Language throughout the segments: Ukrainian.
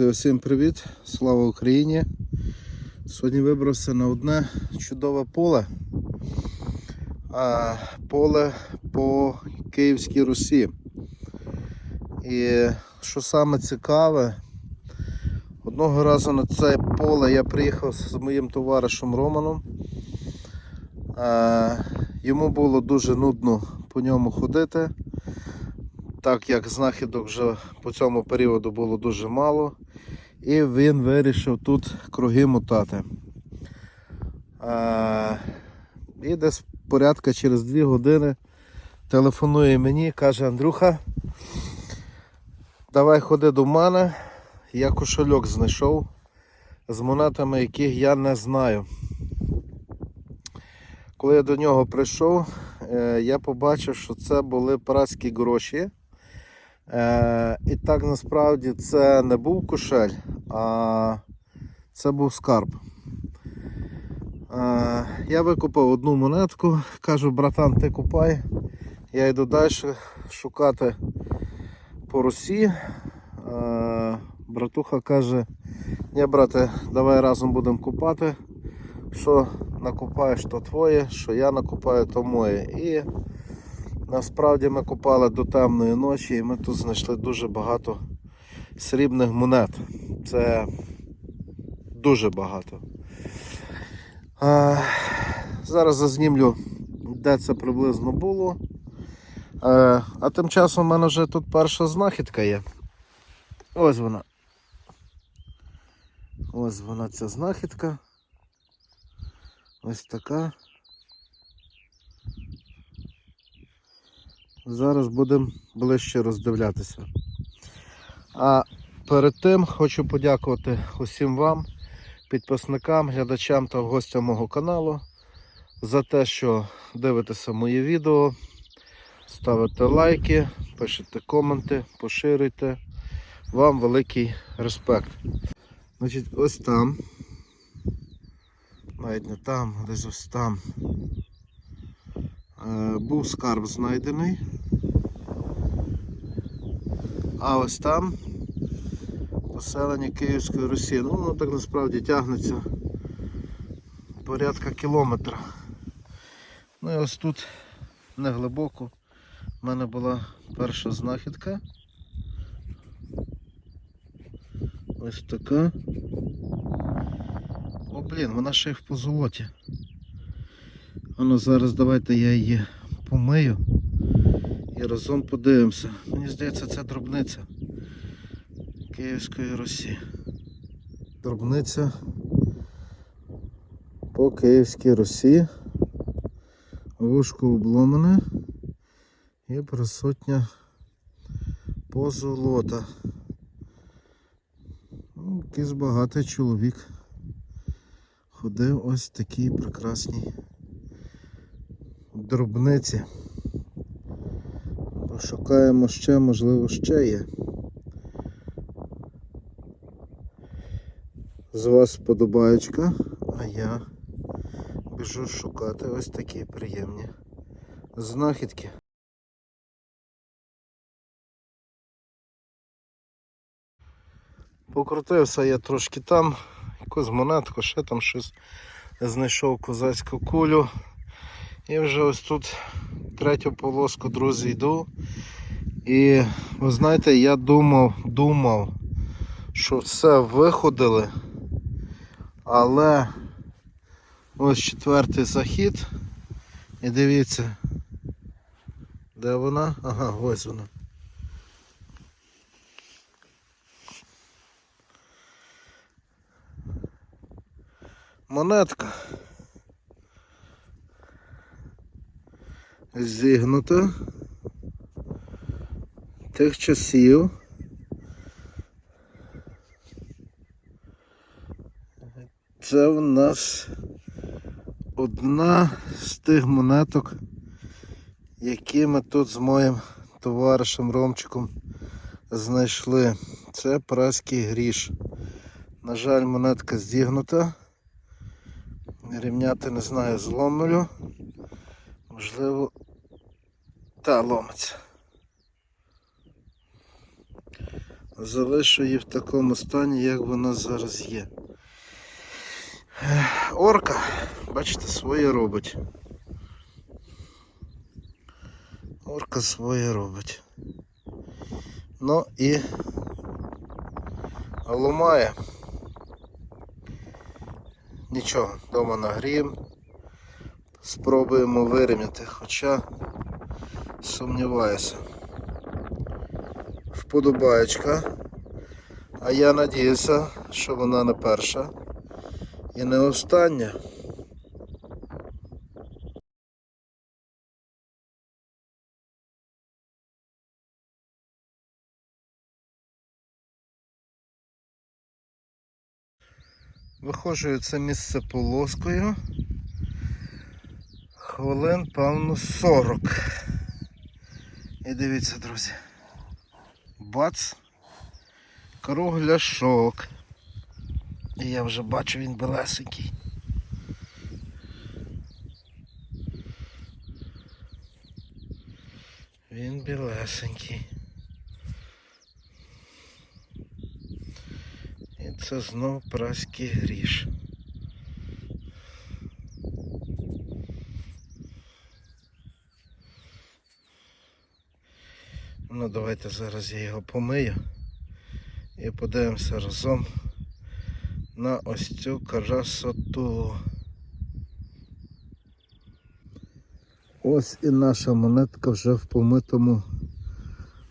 Всім привіт! Слава Україні! Сьогодні вибрався на одне чудове поле. А, поле по Київській Русі. І що саме цікаве, одного разу на це поле я приїхав з моїм товаришем Романом. А, йому було дуже нудно по ньому ходити, так як знахідок вже по цьому періоду було дуже мало. І він вирішив тут круги мотати. І десь порядка через 2 години телефонує мені, каже Андрюха, давай ходи до мене, я кошельок знайшов з монетами, яких я не знаю. Коли я до нього прийшов, е, я побачив, що це були праські гроші. Е, і так насправді це не був кошель, а це був скарб. Е, я викупив одну монетку, кажу, братан, ти купай. Я йду далі шукати по Русі. Е, братуха каже, ні, брате, давай разом будемо купати. Що накупаєш, то твоє, що я накупаю, то моє. І Насправді ми купали до темної ночі і ми тут знайшли дуже багато срібних монет. Це дуже багато. Зараз зазнімлю, де це приблизно було. А, а тим часом у мене вже тут перша знахідка є. Ось вона. Ось вона ця знахідка. Ось така. Зараз будемо ближче роздивлятися. А перед тим хочу подякувати усім вам, підписникам, глядачам та гостям мого каналу за те, що дивитеся мої відео, ставите лайки, пишете коменти, поширюйте. Вам великий респект. Значить, ось там. Навіть не там, десь ось там. Е, Був скарб знайдений. А ось там поселення Київської Русі. Ну, воно так насправді тягнеться порядка кілометра. Ну і ось тут неглибоко в мене була перша знахідка. Ось така. О, блін, вона ще й в позолоті. Ану, зараз давайте я її помию і разом подивимося. Мені здається, це дробниця Київської Русі. Дробниця по Київській Русі. Вушко обломане і присутня позолота. Ну, Якийсь багатий чоловік ходив ось в такій прекрасній дробниці. Пошукаємо ще, можливо, ще є. З вас вподобаєчка, а я біжу шукати ось такі приємні знахідки. Покрутився я трошки там, якусь монетку, ще там щось знайшов козацьку кулю. І вже ось тут третю полоску, друзі, йду. І ви знаєте, я думав, думав, що все виходили, але ось четвертий захід. І дивіться, де вона? Ага, ось вона. Монетка. Зігнута тих часів. Це в нас одна з тих монеток, які ми тут з моїм товаришем Ромчиком знайшли. Це праський гріш. На жаль, монетка зігнута. Рівняти не знаю, зломлю. Можливо, та ломиться. залишу її в такому стані, як вона зараз є. Орка, бачите, своє робить. Орка своє робить. Ну і ломає. Нічого, вдома нагріємо. Спробуємо вирівняти, хоча сумніваюся. Вподобаєчка. А я надіюся, що вона не перша і не остання. Виходжу це місце полоскою. Хвилин, певно, 40. І дивіться, друзі. Бац. Кругляшок. І я вже бачу, він белесенький. Він білесенький. І це знов праський гріш. Ну давайте зараз я його помию і подивимося разом на ось цю красоту. Ось і наша монетка вже в помитому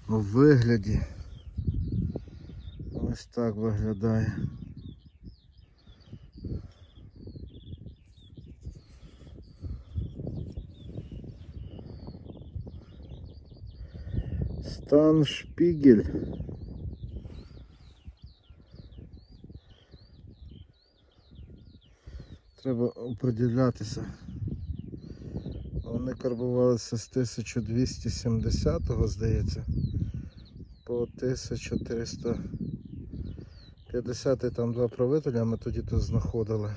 вигляді. Ось так виглядає. Стан шпігель. Треба оприділятися. Вони карбувалися з 1270-го, здається, по 1350 там два правителя ми тоді тут знаходили.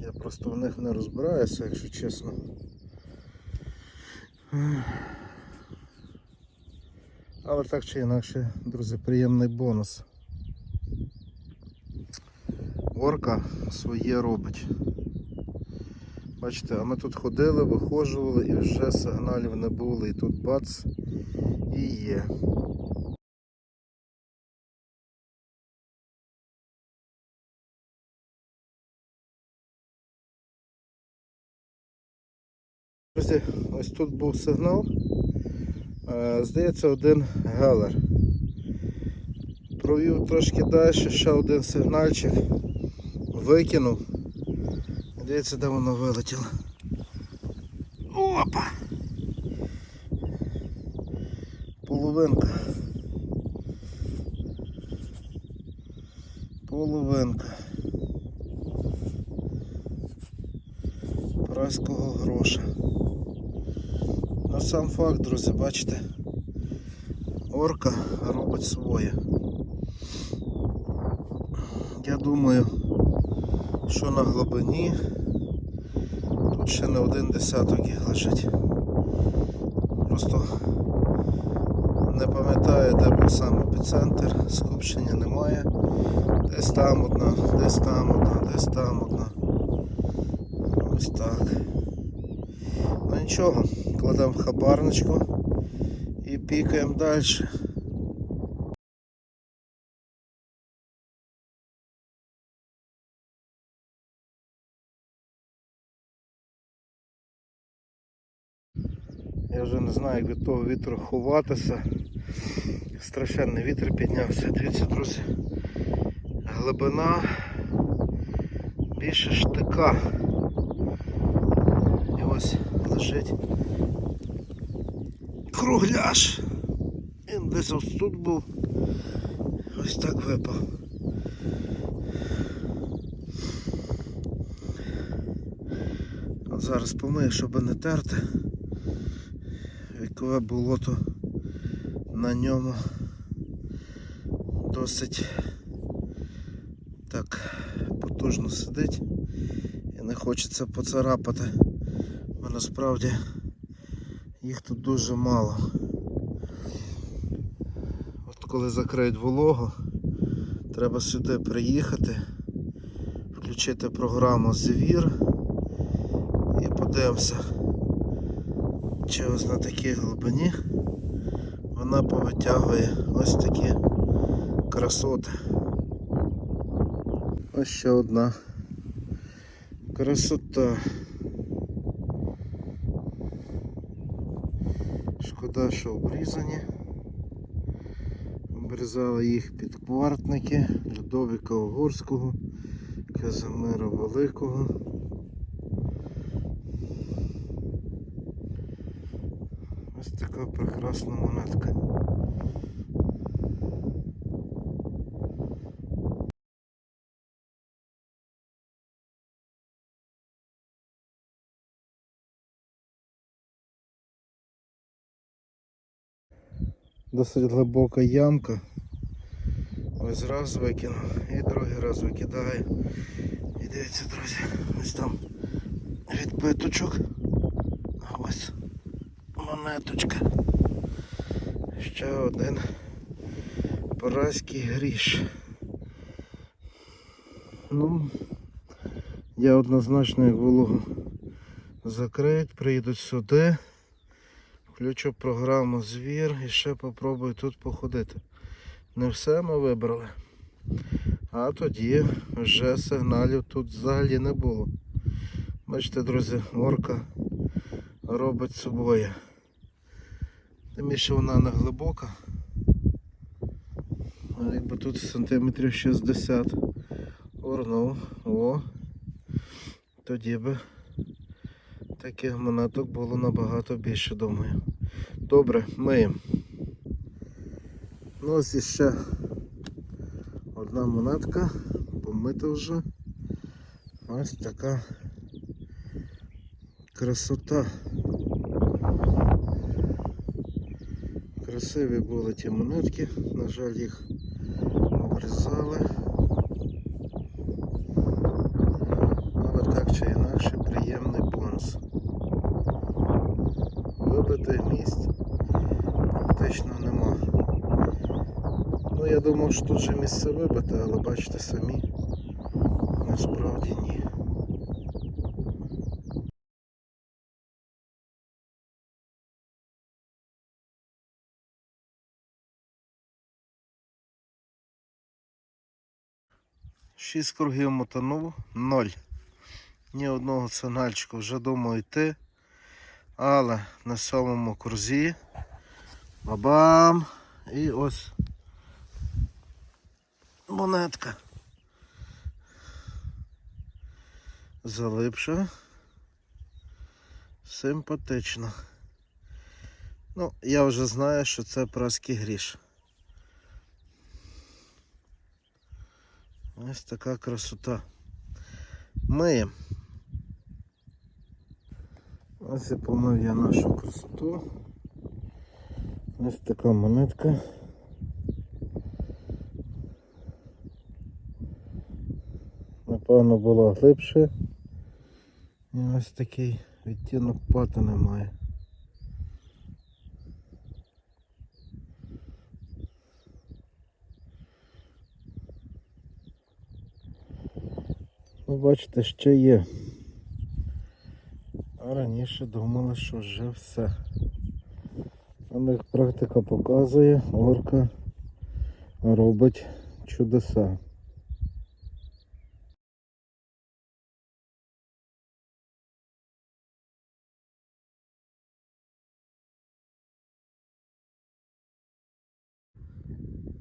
Я просто в них не розбираюся, якщо чесно. Але так чи інакше, друзі, приємний бонус. Орка своє робить. Бачите, а ми тут ходили, виходжували і вже сигналів не було. І тут бац і є. Друзі, ось тут був сигнал. Е, Здається, один гелер. Провів трошки далі, ще один сигнальчик. Викинув. Дивіться, де воно вилетіло. Опа! Половинка. Половинка. Праського гроша. Ну сам факт, друзі, бачите, орка робить своє. Я думаю, що на глибині тут ще не один десяток їх лежить. Просто не пам'ятаю, де був сам епіцентр, скупчення немає. Десь там одна, десь там одна, десь там одна. Ось так. Ну нічого, кладемо в хабарничку і пікаємо далі. Я вже не знаю, як від того вітру ховатися. Страшенний вітер піднявся. Дивіться, друзі. Глибина більше штика. І ось лежить кругляш. Він десь ось тут був. Ось так випав. Зараз помию, щоб не терти. Вікове болото на ньому досить так потужно сидить і не хочеться поцарапати, бо насправді їх тут дуже мало. От коли закриють вологу, треба сюди приїхати, включити програму Звір і подивимося, чи ось на такій глибині вона повитягує ось такі красоти. Ось ще одна красота. Шкода, що обрізані. Обрізали їх підквартники Людовіка Угорського, Казимира Великого. Ось така прекрасна монетка. Досить глибока ямка. Ось раз викинув і другий раз викидаю. І дивіться, друзі, ось там відбиточок. А ось монеточка. Ще один поразький гріш. Ну, я однозначно як вологу закриють, приїдуть сюди. Включу програму Звір і ще попробую тут походити. Не все ми вибрали. А тоді вже сигналів тут взагалі не було. Бачите, друзі, орка робить собою. Тим більше вона не глибока. Якби тут сантиметрів 60 орнув, о, тоді би таких монеток було набагато більше, думаю. Добре, миємо. Ну ось іще одна монетка, помита вже. Ось така красота. Красиві були ті монетки, на жаль, їх обрізали. Але так чи інакше приємний бонус. Вибитих місць практично нема. Ну я думав, що тут же місце вибите, але бачите самі, насправді ні. Шість кругів мотанув, ноль. Ні одного сигнальчика вже думаю йти. Але на сьомому курзі. Бабам! І ось монетка. Залипша. Симпатично. Ну, я вже знаю, що це праський гріш. Ось така красота. Миємо. Помив я нашу красоту. Ось така монетка. Напевно було глибше. І ось такий відтінок патини має. Ну, бачите, ще є. Раніше думали, що вже все. Але як практика показує, орка робить чудеса.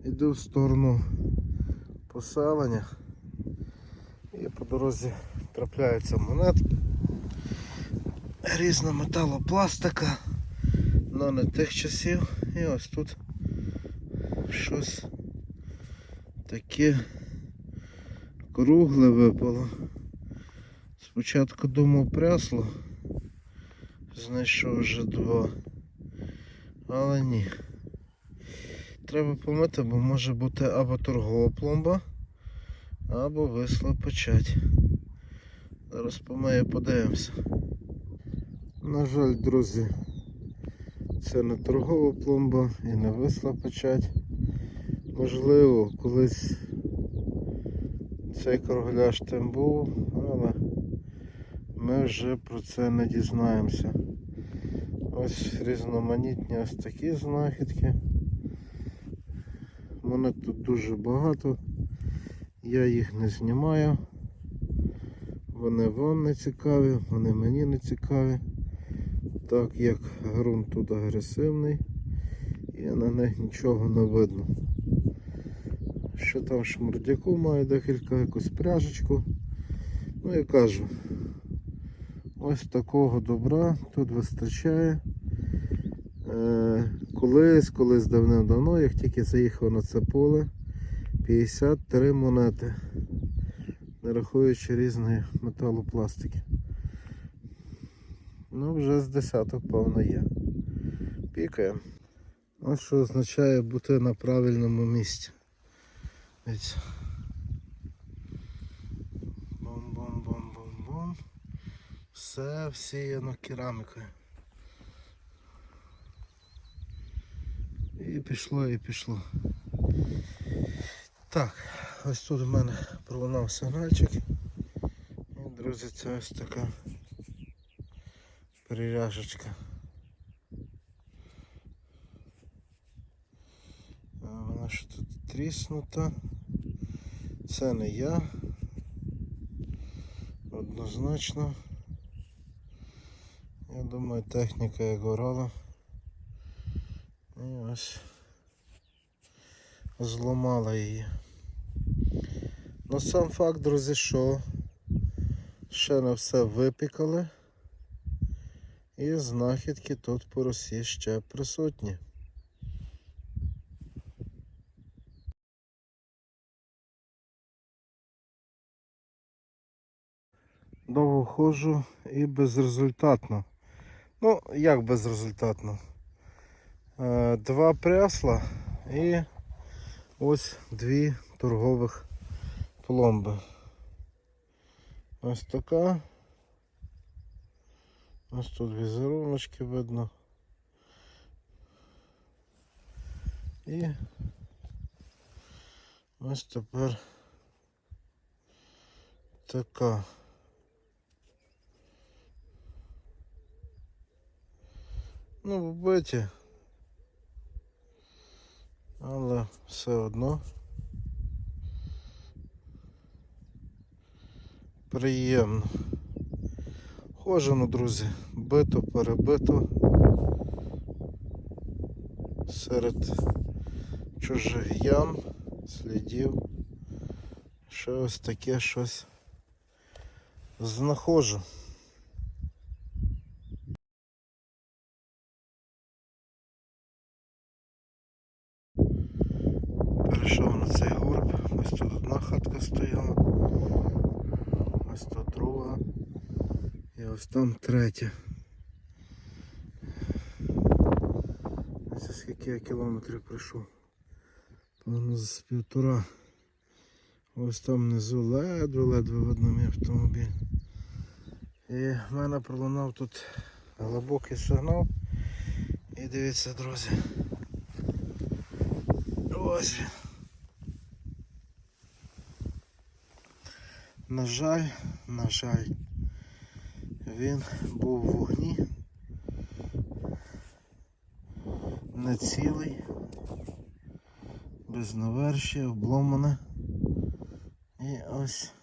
Іду в сторону поселення і по дорозі трапляються монетки. Різна металопластика, але не тих часів. І ось тут щось таке кругле випало. Спочатку думав прясло, знайшов вже два, але ні. Треба помити, бо може бути або торгова пломба, або висла печать. Зараз помию, подивимося. На жаль, друзі, це не торгова пломба і не висла печать. Можливо, колись цей кругляш тим був, але ми вже про це не дізнаємося. Ось різноманітні ось такі знахідки. Монет тут дуже багато. Я їх не знімаю. Вони вам не цікаві, вони мені не цікаві. Так як ґрунт тут агресивний і на них нічого не видно. Ще там шмурдяку маю декілька якусь пряжечку. Ну я кажу, ось такого добра тут вистачає. Е, колись, колись давним-давно, як тільки заїхав на це поле, 53 монети, не рахуючи різної металопластики. Ну, вже з десяток, певно, є. Пікає. Ось що означає бути на правильному місці. Бом-бом-бом-бом-бом. Все всіяно керамікою. І пішло, і пішло. Так, ось тут у мене пролунав сигнальчик. І, друзі, це ось така переряжечка. А Вона що тут тріснута. Це не я. Однозначно. Я думаю, техніка як горала. І ось зламала її. Ну сам факт, друзі, що ще не все випікали. І знахідки тут по Росії ще присутні. Довго ходжу і безрезультатно. Ну, як безрезультатно? Е, Два прясла і ось дві торгових пломби. Ось така. Ось тут візеруночки видно. І ось тепер така. Ну, вбиті. Але все одно приємно. Хожено, друзі, бито, перебито серед чужих ям, слідів. Що ось таке щось знаходжу. Перейшов на цей горб, ось тут одна хатка стояла, ось тут друга. І ось там третя. Ось скільки я кілометрів пройшов. Певно з півтора. Ось там внизу ледве-ледве видно мій автомобіль. І в мене пролунав тут глибокий сигнал. І дивіться, друзі. Ось. На жаль, на жаль, він був в вогні. Не цілий, без наверші, обломане. І ось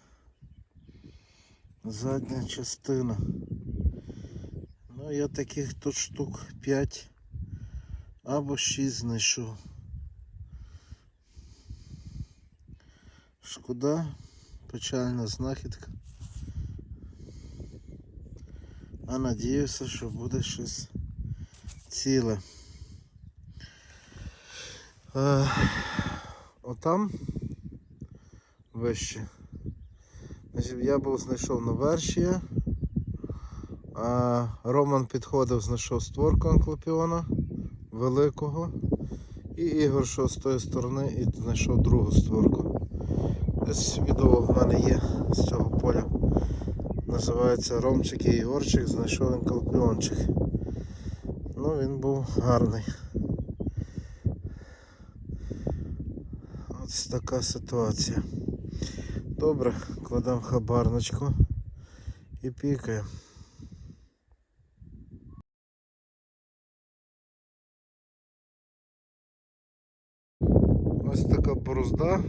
задня частина. Ну, я таких тут штук 5 або 6 знайшов. Шкода, печальна знахідка. А надіюся, що буде щось ціле. Е, отам вище. Значить, я був знайшов на верші, а Роман підходив, знайшов створку анклопіона великого. І Ігор йшов з тої сторони і знайшов другу створку. Ось відео в мене є з цього поля. Називається Ромчик і Ігорчик, знайшов інкалпіончик. Ну він був гарний. Ось така ситуація. Добре, кладемо хабарничку і пікаємо. Ось така борозда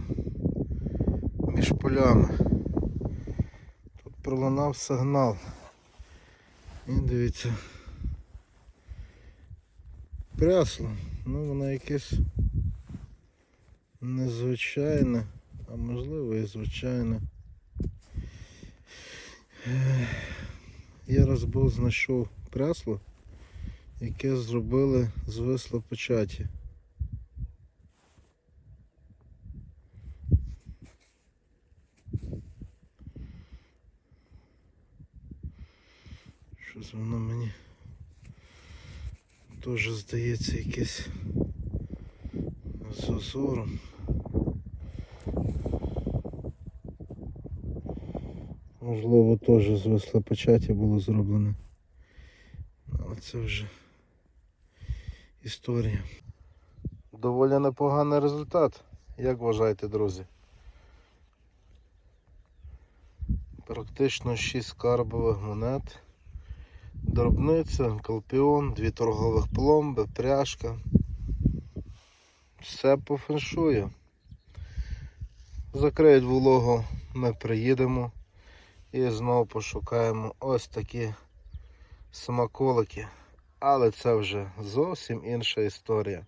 між полями. Пролунав сигнал. І дивіться. Прясло. Ну воно якесь незвичайне, а можливо і звичайне. Я раз був знайшов прясло, яке зробили з висла печаті. Щось воно мені здається якесь з озором. Можливо, теж з весла печаті було зроблено. Але це вже історія. Доволі непоганий результат. Як вважаєте, друзі? Практично 6 карбових монет. Дробниця, колпіон, дві торгових пломби, пряжка. Все по феншую. Закриють вологу, ми приїдемо і знову пошукаємо ось такі смаколики. Але це вже зовсім інша історія.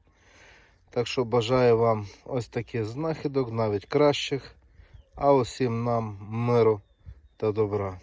Так що бажаю вам ось таких знахідок, навіть кращих, а усім нам миру та добра.